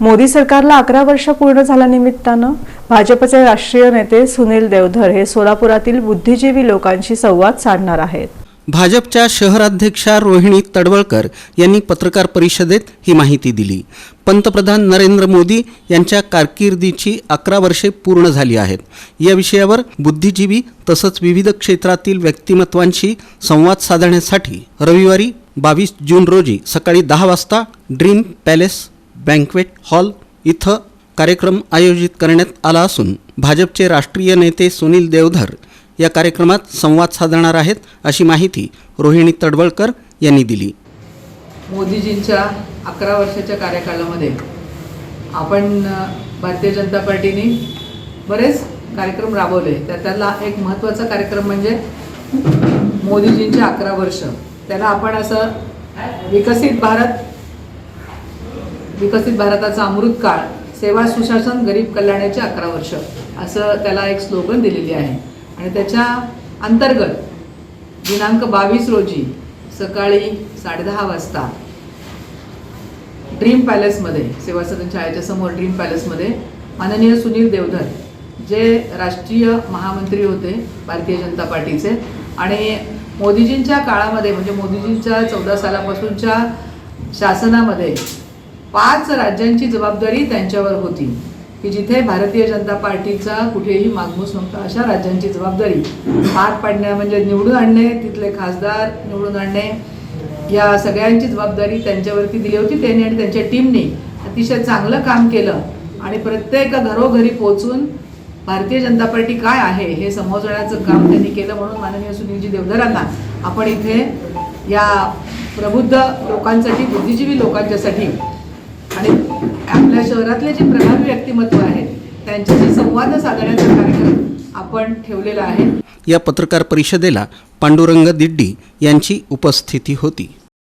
मोदी सरकारला अकरा वर्ष पूर्ण झाल्यानिमित्तानं भाजपचे राष्ट्रीय नेते सुनील देवधर हे सोलापुरातील बुद्धिजीवी लोकांशी संवाद साधणार आहेत. भाजपच्या शहराध्यक्षा रोहिणी तडवळकर यांनी पत्रकार परिषदेत ही माहिती दिली. पंतप्रधान नरेंद्र मोदी यांच्या कारकिर्दीची अकरा वर्षे पूर्ण झाली आहेत. या विषयावर बुद्धिजीवी तसंच विविध क्षेत्रातील व्यक्तिमत्वांशी संवाद साधण्यासाठी रविवारी बावीस जून रोजी सकाळी दहा वाजता ड्रीम पॅलेस बँक्वेट हॉल इथं कार्यक्रम आयोजित करण्यात आला असून भाजपचे राष्ट्रीय नेते सुनील देवधर या कार्यक्रमात संवाद साधणार आहेत अशी माहिती रोहिणी तडवळकर यांनी दिली. मोदीजींच्या अकरा वर्षाच्या कार्यकालामध्ये आपण भारतीय जनता पार्टीने बरेच कार्यक्रम राबवले. त्या त्याला एक महत्त्वाचा कार्यक्रम म्हणजे मोदीजींचे अकरा वर्ष. त्याला आपण असं विकसित भारत विकसित भारताचा अमृत काळ सेवा सुशासन गरीब कल्याणाचे अकरा वर्ष असं त्याला एक स्लोगन दिलेली आहे. आणि त्याच्या अंतर्गत दिनांक बावीस रोजी सकाळी साडेदहा वाजता ड्रीम पॅलेसमध्ये सेवा सदन शाळेच्या समोर ड्रीम पॅलेसमध्ये माननीय सुनील देवधर जे राष्ट्रीय महामंत्री होते भारतीय जनता पार्टीचे आणि मोदीजींच्या काळामध्ये म्हणजे मोदीजींच्या चौदा सालापासूनच्या शासनामध्ये पाच राज्यांची जबाबदारी त्यांच्यावर होती. की जिथे भारतीय जनता पार्टीचा कुठेही मागमूस नव्हता अशा राज्यांची जबाबदारी. पार पाडण्या म्हणजे निवडून आणणे तिथले खासदार निवडून आणणे. या सगळ्यांची जबाबदारी त्यांच्यावरती दिली होती त्यांनी आणि त्यांच्या टीमने. अतिशय चांगलं काम केलं. आणि प्रत्येक घरोघरी पोहोचून भारतीय जनता पार्टी काय आहे हे समजण्याचं काम त्यांनी केलं म्हणून माननीय सुनीलजी देवधरांना आपण इथे या प्रबुद्ध लोकांसाठी बुद्धिजीवी लोकांच्यासाठी या शहरातले जे प्रभावी व्यक्तिमत्व आहेत त्यांच्याशी संवाद साधण्याचा कार्यक्रम आपण ठेवलेला आहे. या पत्रकार परिषदेला पांडुरंग दिड्डी यांची उपस्थिती होती.